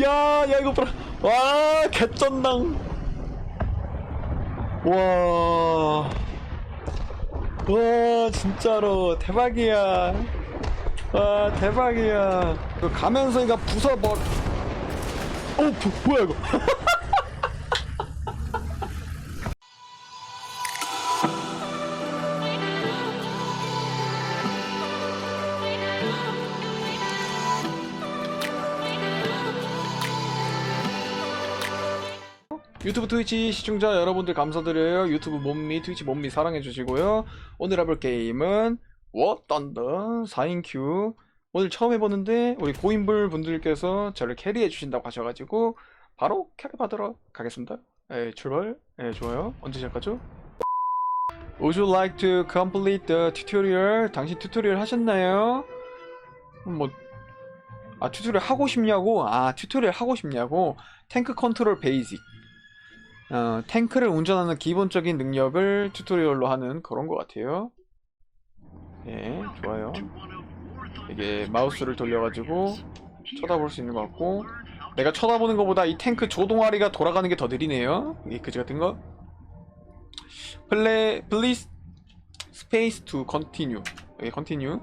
야, 야, 이거 봐라. 와, 개쩐당. 와. 와, 진짜로. 대박이야. 와, 대박이야. 그 가면서 이거 부숴버. 어, 뭐, 뭐야, 이거. 유튜브 트위치 시청자 여러분들 감사드려요. 유튜브 몸미 트위치 몸미 사랑해 주시고요. 오늘 해볼 게임은 워 던더 4인 큐. 오늘 처음 해보는데 우리 고인물 분들께서 저를 캐리해 주신다고 하셔가지고 바로 캐리 받으러 가겠습니다. 예, 출발. 예, 좋아요. 언제 시작하죠? Would you like to complete the tutorial? 당신 튜토리얼 하셨나요? 뭐, 아, 튜토리얼 하고 싶냐고? 아, 튜토리얼 하고 싶냐고? 탱크 컨트롤 베이직. 어, 탱크를 운전하는 기본적인 능력을 튜토리얼로 하는 그런 것 같아요. 예, 좋아요. 이게 마우스를 돌려가지고 쳐다볼 수 있는 것 같고 내가 쳐다보는 것보다 이 탱크 조동아리가 돌아가는 게 더 느리네요. 이게 그지 같은 거. 플레, please space to continue. 여기 continue.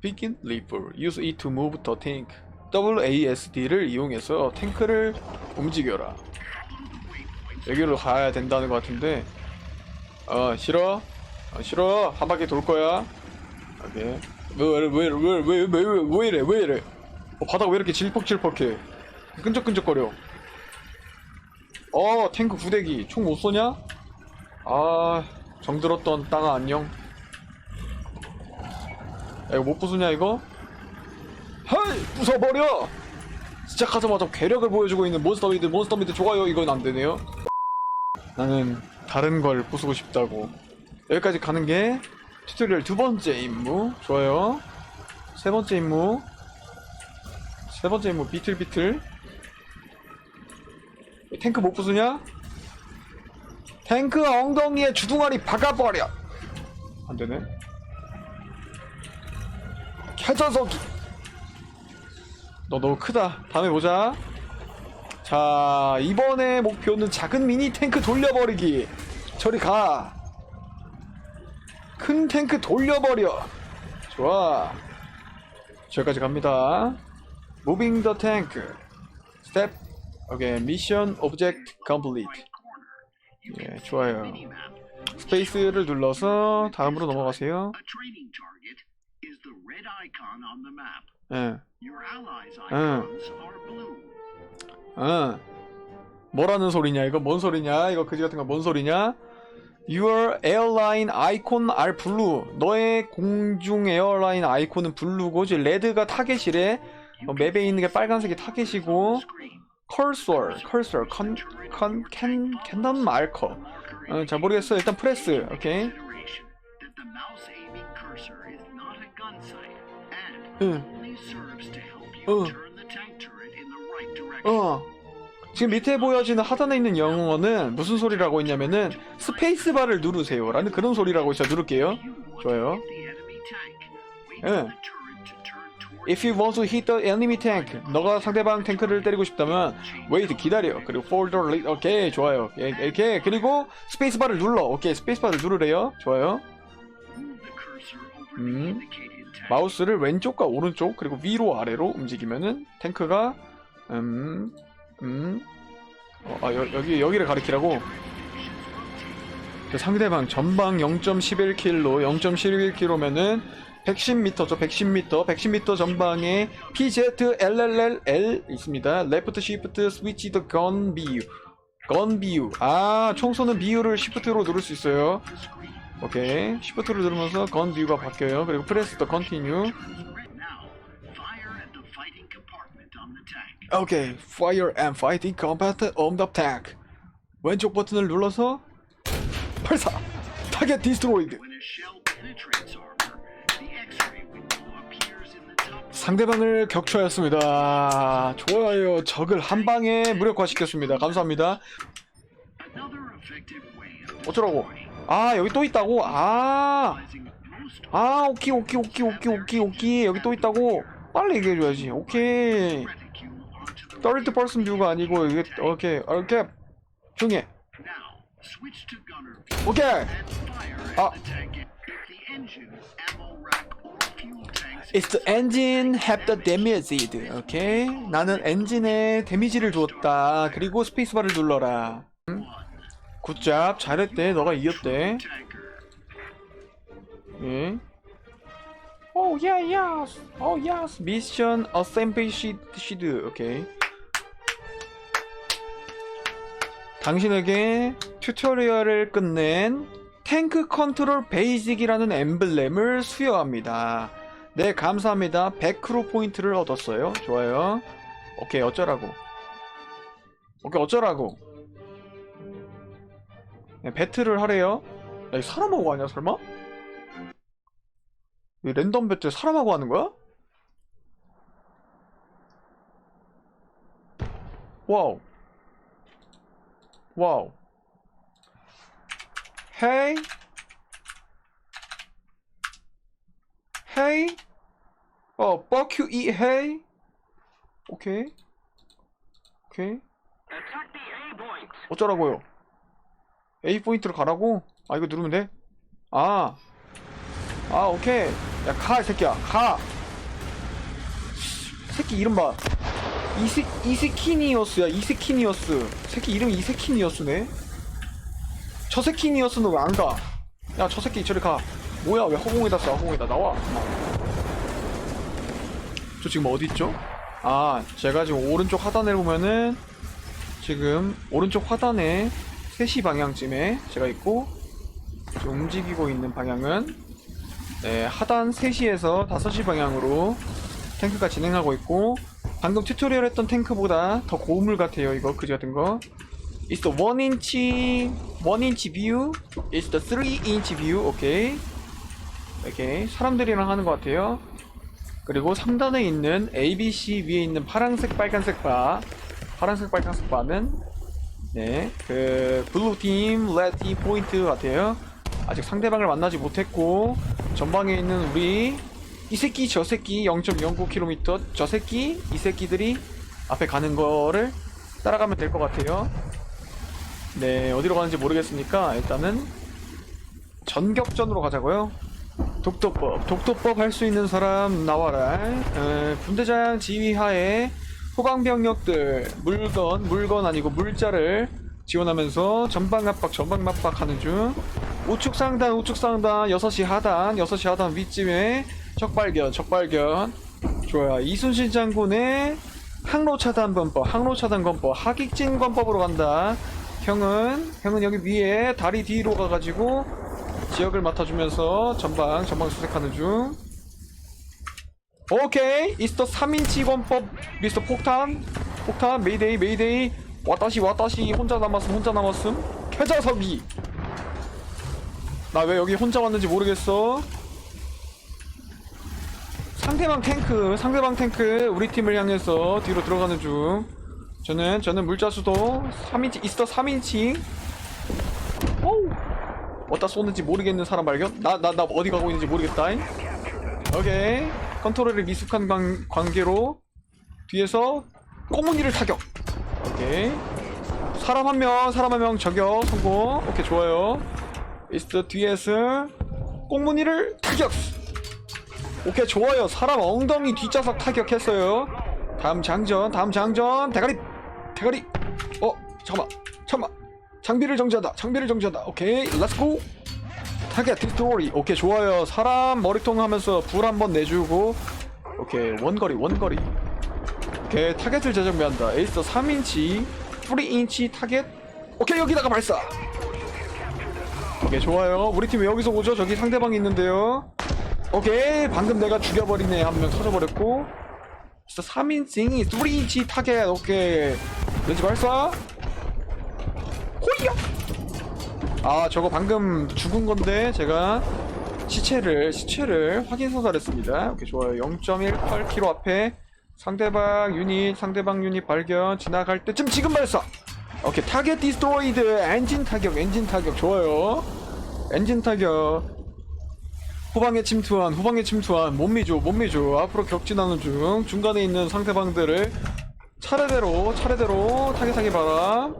Begin lever. Use it to move the tank. WASD를 이용해서 탱크를 움직여라. 여기로 가야 된다는 것 같은데, 어 싫어? 어, 싫어? 한 바퀴 돌 거야. 오케이. 왜왜왜왜왜왜 이래 왜 이래? 어, 바닥 왜 이렇게 질퍽질퍽해? 끈적끈적거려. 어 탱크 구대기 총 못 쏘냐? 아 정들었던 땅아 안녕. 야, 이거 못 부수냐 이거? 헤이! 부숴버려! 시작하자마자 괴력을 보여주고 있는 몬스터 미드 몬스터 미드 좋아요. 이건 안되네요. 나는 다른 걸 부수고 싶다고. 여기까지 가는 게 튜토리얼 두 번째 임무. 좋아요. 세 번째 임무. 세 번째 임무 비틀비틀. 탱크 못 부수냐? 탱크 엉덩이에 주둥아리 박아버려. 안되네. 캐저석이 너 너무 크다. 다음에 보자. 자, 이번에 목표는 작은 미니 탱크 돌려버리기. 저리 가. 큰 탱크 돌려버려. 좋아. 저기까지 갑니다. Moving the tank. Step. 오케이. Mission Object Complete. 예, 좋아요. 스페이스를 눌러서 다음으로 넘어가세요. 예. Uh. blue. 어. 뭐라는 소리냐? 이거 뭔 소리냐? 이거 그지 같은 거 뭔 소리냐? Your airline icon are blue. 너의 공중 에어라인 아이콘은 블루고, 이제 레드가 타겟이래. 어, 맵에 있는 게 빨간색이 타겟이고, cursor, cursor, 컨, 컨, 캔, 캔던 마커. 어, 잘 모르겠어. 일단 프레스. 오케이. 응. Uh. direction. 어. 지금 밑에 보여지는 하단에 있는 영어는 무슨 소리라고 있냐면은 스페이스바를 누르세요 라는 그런 소리라고 있어 누를게요 좋아요. 예. toward If you want to hit the enemy tank 너가 상대방 탱크를 때리고 싶다면 wait 기다려 그리고 for the lead 오케이 좋아요 예, 이렇게 그리고 스페이스바를 눌러 오케이 스페이스바를 누르래요 좋아요 음. 마우스를 왼쪽과 오른쪽 그리고 위로 아래로 움직이면은 탱크가 음, 음, 어, 아 여, 여기 여기를 가리키라고. 그 상대방 전방 0.11km, 0.11km면은 110m죠, 110m, 110m 전방에 PZLLL 있습니다. Left Shift Switch the Gun View, Gun View. 아, 총 쏘는 비율을 Shift로 누를 수 있어요. 오케이, Shift를 누르면서 Gun View가 바뀌어요. 그리고 on the tank. 오케이, and Fighting Combat on the Tank. 왼쪽 버튼을 눌러서 발사. 타겟 디스트로이드. 상대방을 격추하였습니다. 좋아요. 적을 한 방에 무력화시켰습니다. 감사합니다. 어쩌라고? 아 여기 또 있다고? 아, most 아 오키 오키 오키 오키 오키 오키 여기 또 있다고? 빨리 얘기해줘야지 오케이 떨드 퍼슨 뷰가 아니고 이게 오케이 오케이 조용히 해 Now, switch to gunner view 오케이 Ah. tanks It's the engine have the damaged 오케이 나는 엔진에 데미지를 주었다 그리고 스페이스바를 눌러라 응? 굿잡 잘했대 너가 이겼대. 예. 오, 야, 야. 오, 야. 미션 어셈블 시드. 오케이. 당신에게 튜토리얼을 끝낸 탱크 컨트롤 베이직이라는 엠블렘을 수여합니다. 네, 감사합니다. 100크로 포인트를 얻었어요. 좋아요. 오케이, 어쩌라고. 오케이, 어쩌라고. 네, 배틀을 하래요. 야, 이 사람하고 아니야, 설마? 이 랜덤 배틀 사람하고 하는 거야? 와우. 와우. 헤이. 헤이. 어, fuck you eat hey. 오케이. 오케이. 어쩌라고요? A 포인트로 가라고? 아, 이거 누르면 돼? 아. 아 오케이 야가이 새끼야 가 새끼 이름 봐 이스, 이스키니어스야 이스키니어스 새끼 이름이 이스키니어스네 저 새끼니어스는 왜 안 가? 야 저 새끼 저리 가 뭐야 왜 허공에다 쏴 허공에다 나와 저 지금 어디 있죠? 아 제가 지금 오른쪽 하단을 보면은 지금 오른쪽 하단에 3시 방향쯤에 제가 있고 움직이고 있는 방향은 네, 하단 3시에서 5시 방향으로 탱크가 진행하고 있고 방금 튜토리얼 했던 탱크보다 더 고우물 같아요 이거. 그지 같은 거. It's the 1인치 1인치 view It's the 3인치 view 오케이 오케이 사람들이랑 하는 것 같아요. 그리고 3단에 있는 ABC 위에 있는 파란색 빨간색 바 파란색 빨간색 바는 네 그 블루팀 레드팀 포인트 같아요. 아직 상대방을 만나지 못했고 전방에 있는 우리 이 새끼 저 새끼 0.09km 저 새끼 이 새끼들이 앞에 가는 거를 따라가면 될 것 같아요. 네 어디로 가는지 모르겠으니까 일단은 전격전으로 가자고요. 독도법 독도법 할 수 있는 사람 나와라. 에, 분대장 지휘하에 호강병력들 물건 물건 아니고 물자를 지원하면서 전방 압박 전방 압박 하는 중. 우측 상단 우측 상단 6시 하단 6시 하단 위쯤에 적발견 적발견. 좋아요. 이순신 장군의 항로 차단 범법 항로 차단 권법 하객진 권법으로 간다. 형은 형은 여기 위에 다리 뒤로 가가지고 지역을 맡아주면서 전방 전방 수색하는 중 오케이. 이스터 3인치 권법 미스터 폭탄. 폭탄 메이데이 메이데이. 와다시 와다시. 혼자 남았음 혼자 남았음. 쾌자석이. 나 왜 여기 혼자 왔는지 모르겠어. 상대방 탱크 상대방 탱크. 우리 팀을 향해서 뒤로 들어가는 중. 저는 저는 물자수도 3인치 있어 3인치. 오우. 어디다 쏘는지 모르겠는 사람 발견? 나 나 나 어디 가고 있는지 모르겠다 오케이 컨트롤이 미숙한 관, 관계로 뒤에서 꼬문이를 타격. 오케이. 사람 한 명 사람 한 명 저격 성공. 오케이 좋아요. 이스트 뒤에서 꽁무니를 타격. 오케이 좋아요. 사람 엉덩이 뒷좌석 타격했어요. 다음 장전 다음 장전. 대가리 대가리. 어 잠깐만 잠깐만. 장비를 정지하다 장비를 정지하다. 오케이 렛츠고 타겟 디스토리. 오케이 좋아요. 사람 머리통 하면서 불 한번 내주고. 오케이 원거리 원거리. 오케이 타겟을 재정비한다. 에이스 3인치 3인치 타겟. 오케이 여기다가 발사. 오케이 좋아요. 우리 팀왜 여기서 오죠? 저기 상대방이 있는데요. 오케이 방금 내가 죽여버리네 한 명 터져버렸고. 진짜 3인칭이 3인치 타겟. 오케이. 렌즈 발사. 호이야 아 저거 방금 죽은 건데 제가 시체를 시체를 확인 소살했습니다. 오케이 좋아요. 0.18km 앞에 상대방 유닛 상대방 유닛 발견 지나갈 때쯤 지금 발사! 오케이 타겟 디스트로이드 엔진 타격 엔진 타격 좋아요. 엔진 타격. 후방에 침투한 후방에 침투한 몸미죠 몸미죠 앞으로 격진하는 중. 중간에 있는 상대방들을 차례대로 차례대로 타겟하게 봐라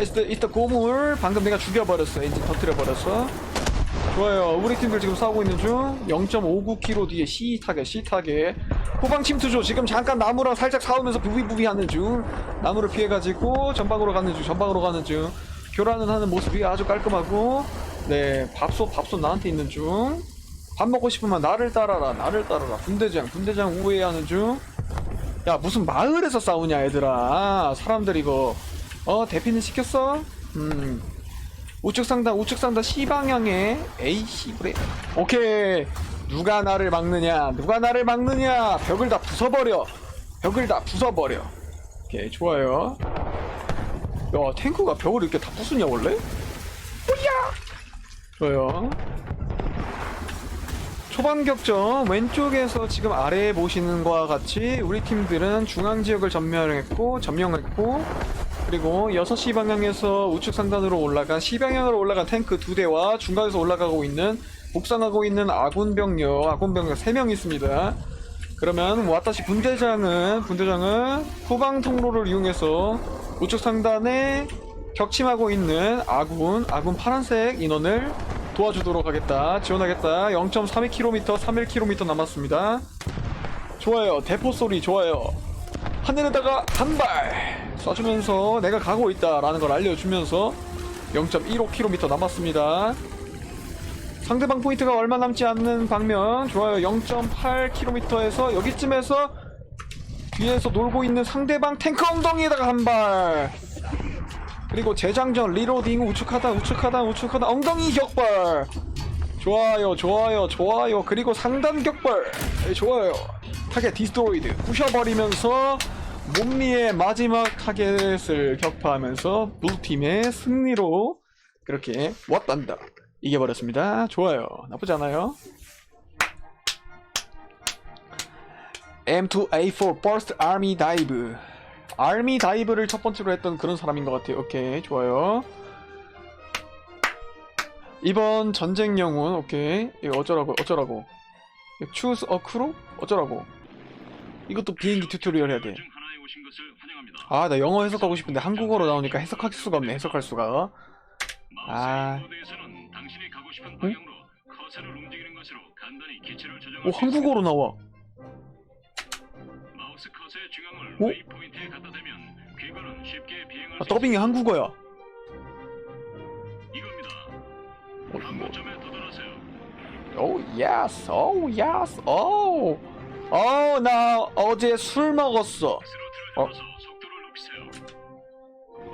이때 이때 고물 방금 내가 죽여버렸어. 엔진 터트려버렸어 좋아요. 우리 팀들 지금 싸우고 있는 중. 0.59km 뒤에 C 타겟 C 타겟. 후방 침투죠 지금 잠깐 나무랑 살짝 싸우면서 부비부비 하는 중. 나무를 피해가지고 전방으로 가는 중 전방으로 가는 중. 교란을 하는 모습이 아주 깔끔하고. 네 밥솥 밥솥 나한테 있는 중. 밥 먹고 싶으면 나를 따라라 나를 따라라. 분대장 분대장 우회하는 중. 야 무슨 마을에서 싸우냐 얘들아. 사람들 이거 어 대피는 시켰어? 음. 우측 상단 우측 상단 C 방향에 A C 그래. 오케이. 누가 나를 막느냐? 누가 나를 막느냐? 벽을 다 부숴버려. 벽을 다 부숴버려. 오케이 좋아요. 야 탱크가 벽을 이렇게 다 부수냐 원래? 오야! 좋아요. 초반 격전 왼쪽에서 지금 아래에 보시는 것과 같이 우리 팀들은 중앙 지역을 점령했고 점령했고 그리고 6시 방향에서 우측 상단으로 올라간 C 방향으로 올라간 탱크 두 대와 중간에서 올라가고 있는 복상하고 있는 아군 병력 아군 병력 3명 있습니다. 그러면 와타시 분대장은 분대장은 후방 통로를 이용해서 우측 상단에 격침하고 있는 아군 아군 파란색 인원을 도와주도록 하겠다. 지원하겠다. 0.32km, 31km 남았습니다. 좋아요. 대포 소리 좋아요. 하늘에다가 한발 쏴주면서 내가 가고 있다라는 걸 알려주면서 0.15km 남았습니다. 상대방 포인트가 얼마 남지 않는 방면 좋아요. 0.8km에서 여기쯤에서 뒤에서 놀고 있는 상대방 탱크 엉덩이에다가 한 발. 그리고 재장전 리로딩 우측하다 우측하다 우측하다 엉덩이 격발 좋아요 좋아요 좋아요 그리고 상단 격발 네, 좋아요 타겟 디스트로이드 부셔버리면서 몸리의 마지막 타겟을 격파하면서 블루팀의 승리로 그렇게 왔단다 이겨버렸습니다 좋아요 나쁘지 않아요 M2A4 Burst Army Dive 아미 다이브를 첫 번째로 했던 그런 사람인 것 같아요. 오케이, 좋아요. 이번 전쟁 영웅, 오케이. 이거 어쩌라고, 어쩌라고. 추스 어 크루? 어쩌라고. 이것도 비행기 튜토리얼 해야 돼. 오신 것을 환영합니다. 아, 나 영어 해석하고 싶은데 한국어로 나오니까 해석할 수가 없네. 해석할 수가. 어? 아. 응? 오, 한국어로 나와. 오? 아, 더빙이 한국어야. 오, 예스, 오, 예스, 오. 어, 나 어제 술 먹었어. 어? 눌러서 속도를 높이세요.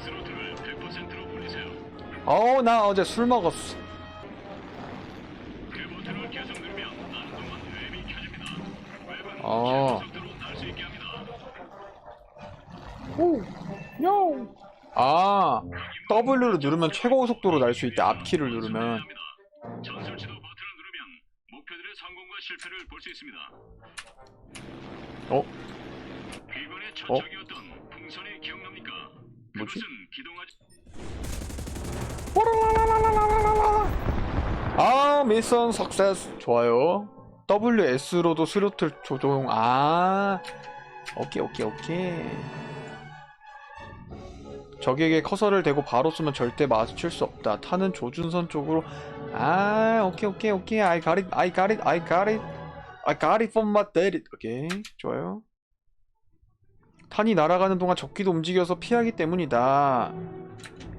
스로틀을 100%로 올리세요. 어, 나 어제 술 먹었어. 그 버튼을 계속 누르면 나는 동안 웹이 켜집니다. 웹은 어. 최고 속도로 날수 있게 합니다. 오, 요. 아, W를 누르면 최고 속도로 날 수 있다. 앞키를 누르면. 전술지도 버튼을 누르면 목표들의 성공과 실패를 볼 수 있습니다. 어? 어? 뭐지? 아, 미션 석세스. 좋아요. WS로도 스로틀 조종. 아, 오케이, 오케이, 오케이. 적에게 커서를 대고 바로 쏘면 절대 마주칠 수 없다. 타는 조준선 쪽으로. 아, 오케이, 오케이, 오케이. I got it, I got it, I got it. I got it from my daddy. 오케이, 좋아요. 탄이 날아가는 동안 적기도 움직여서 피하기 때문이다.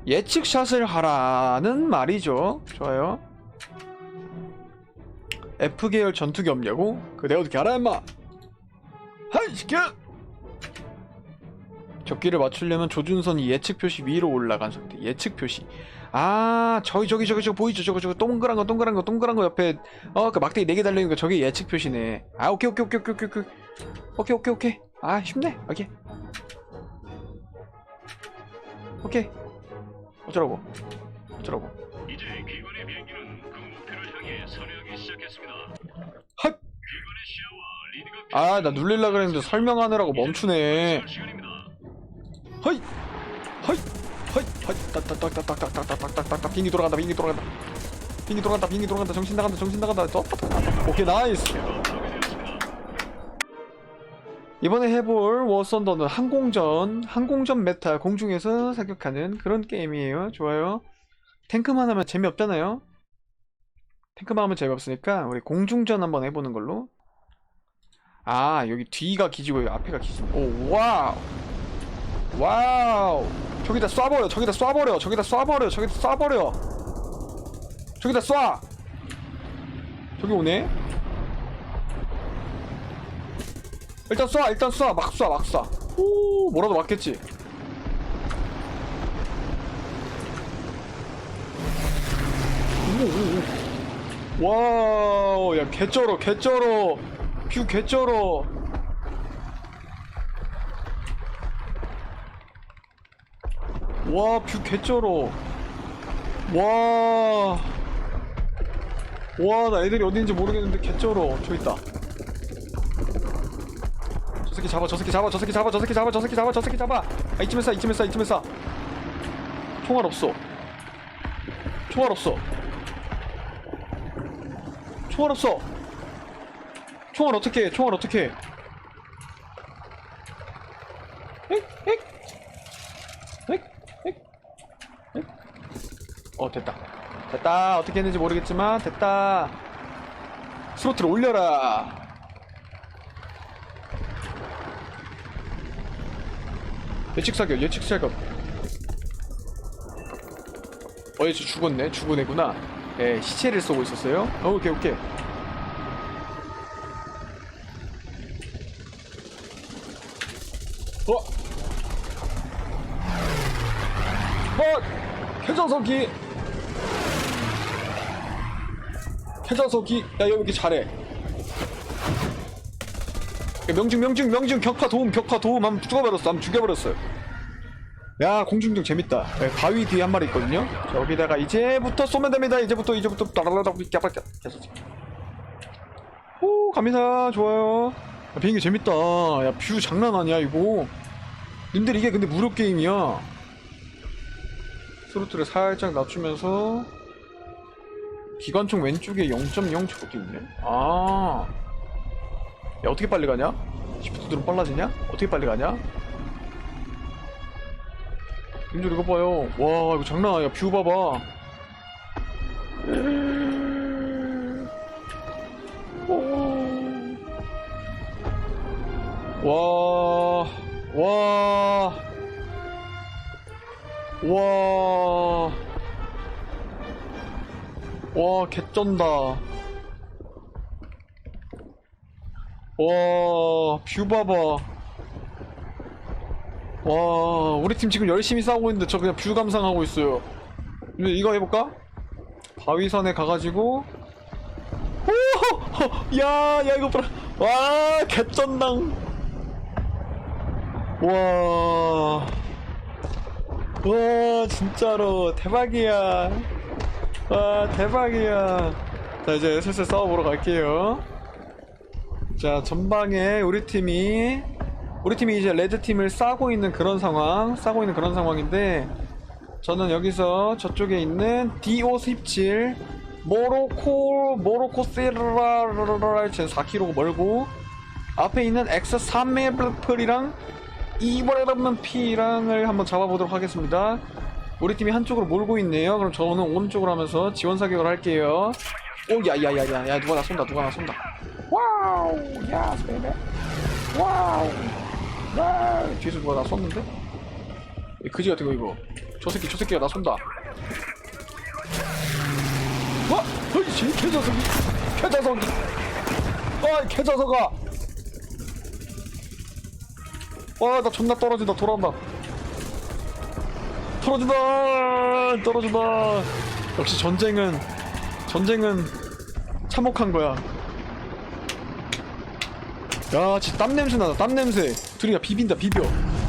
예측샷을 하라는 말이죠. 좋아요. F 계열 전투기 없냐고? 그 내가 어떻게 알아 임마? 하이 시켜! 적기를 맞추려면 조준선이 예측 표시 위로 올라간 상태. 예측 표시. 아 저기 저기 저기 저기 보이죠? 저거 저거 동그란 거 동그란 거 동그란 거 옆에 어 그 막대기 4개 달려있는 거 저게 예측 표시네. 아 오케이 오케이 오케이 오케이 오케이 오케이 오케이 오케이 오케이 아 쉽네 오케이 오케이 어쩌라고 어쩌라고 이제 귀관의 비행기는 그 목표를 향해 선회하기 시작했습니다. 헛! 귀관의 시야와 리드가 아나 눌릴라 그랬는데 설명하느라고 멈추네. 허이 허이 허이 허이 딱딱딱딱딱딱딱딱딱딱 비행기 돌아간다 비행기 돌아간다 비행기 돌아간다 비행기 돌아간다 정신 나간다 정신 나간다 저, 오케이 나이스 이번에 해볼 워썬더는 항공전 항공전 메타 공중에서 사격하는 그런 게임이에요. 좋아요. 탱크만 하면 재미없잖아요. 탱크만 하면 재미없으니까 우리 공중전 한번 해보는 걸로. 아 여기 뒤가 기지고 여기 앞에가 기지 오 와우! 와우! 저기다 쏴버려 저기다 쏴버려 저기다 쏴버려 저기다 쏴버려! 저기다 쏴! 저기 오네 일단 쏴 일단 쏴 막 쏴 막쏴 오 뭐라도 맞겠지 오, 오, 오. 와우 야 개쩔어 개쩔어 뷰 개쩔어 와, 뷰 개쩔어. 와. 와, 나 애들이 어디 있는지 모르겠는데 개쩔어. 저 있다. 저 새끼 잡아, 저 새끼 잡아, 저 새끼 잡아, 저 새끼 잡아, 저 새끼 잡아, 저 새끼 잡아. 아, 이쯤에 쏴, 이쯤에 쏴, 이쯤에 쏴. 총알 없어. 총알 없어. 총알 없어. 총알 어떻게 해? 총알 어떻게 해? 엑, 엑. 엑, 엑, 엑. 어 됐다 됐다 어떻게 했는지 모르겠지만 됐다 스로틀 올려라 예측 사격 예측 사격. 어얘 저 죽었네. 죽은 애구나. 예 시체를 쏘고 있었어요. 어, 오케이 오케이. 어? 어! 캐자석이 캐자석이 야 여기 잘해. 야, 명중 명중 명중. 격파 도움 격파 도움. 한번 죽어버렸어. 한번 죽여버렸어요. 야 공중중 재밌다. 야, 바위 뒤에 한 마리 있거든요. 저기다가 이제부터 쏘면 됩니다. 이제부터 이제부터. 따라라라 깨박깨 계속. 오 갑니다. 좋아요. 야, 비행기 재밌다. 야 뷰 장난 아니야 이거. 님들 이게 근데 무료 게임이야. 스로틀을 살짝 낮추면서 기관총 왼쪽에 0.0 저것도 있네. 아 야, 어떻게 빨리 가냐? 시프트들은 빨라지냐? 어떻게 빨리 가냐? 님들 이거 봐요 와 이거 장난 아니야 뷰 봐봐 와, 와, 와, 와, 개쩐다. 와, 뷰 봐봐. 와, 우리 팀 지금 열심히 싸우고 있는데 저 그냥 뷰 감상하고 있어요. 이거 해볼까? 바위산에 가가지고 오! 야, 야 이거 봐라. 와, 개쩐당. 와. 와, 진짜로 대박이야. 와, 대박이야. 자, 이제 슬슬 싸워보러 갈게요. 자, 전방에 우리 팀이 우리 팀이 이제 레드 팀을 싸고 있는 그런 상황, 싸고 있는 그런 상황인데 저는 여기서 저쪽에 있는 D517 모로코 모로코 제 4km 멀고 앞에 있는 X3메블플이랑 이버레르면 P랑을 한번 잡아보도록 하겠습니다. 우리 팀이 한쪽으로 몰고 있네요. 그럼 저는 오른쪽으로 하면서 지원 사격을 할게요. 오, 야, 야, 야, 야, 야, 누가 나 쏜다, 누가 나 쏜다. 와우, 야, 베이베. 와우, 와우. 뒤에서 누가 나 쏜는데? 이 그지 같은 거 이거. 저 새끼, 저 새끼가 나 쏜다. 와, 어이씨, 개자석이, 개자석이. 아, 개자석아. 와, 나 존나 떨어진다, 돌아온다. 떨어진다, 떨어진다. 역시 전쟁은, 전쟁은 참혹한 거야. 야, 진짜 땀 냄새 나다, 땀 냄새. 둘이 가 비빈다, 비벼.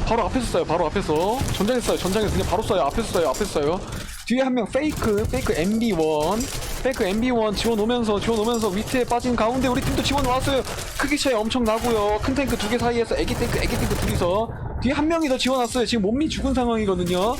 바로 앞에서 쏴요, 바로 앞에서. 전장에서 쏴요, 전장에서 그냥 바로 쏴요, 앞에서 쏴요, 앞에서 쏴요. 뒤에 한 명 페이크, 페이크 MB1. 페이크 MB1 지원 오면서, 지원 오면서 밑에 빠진 가운데 우리 팀도 지원 왔어요. 크기 차이 엄청 나고요. 큰 탱크 두 개 사이에서 애기 탱크, 애기 탱크 둘이서. 뒤에 한 명이 더 지원 왔어요. 지금 몸이 죽은 상황이거든요.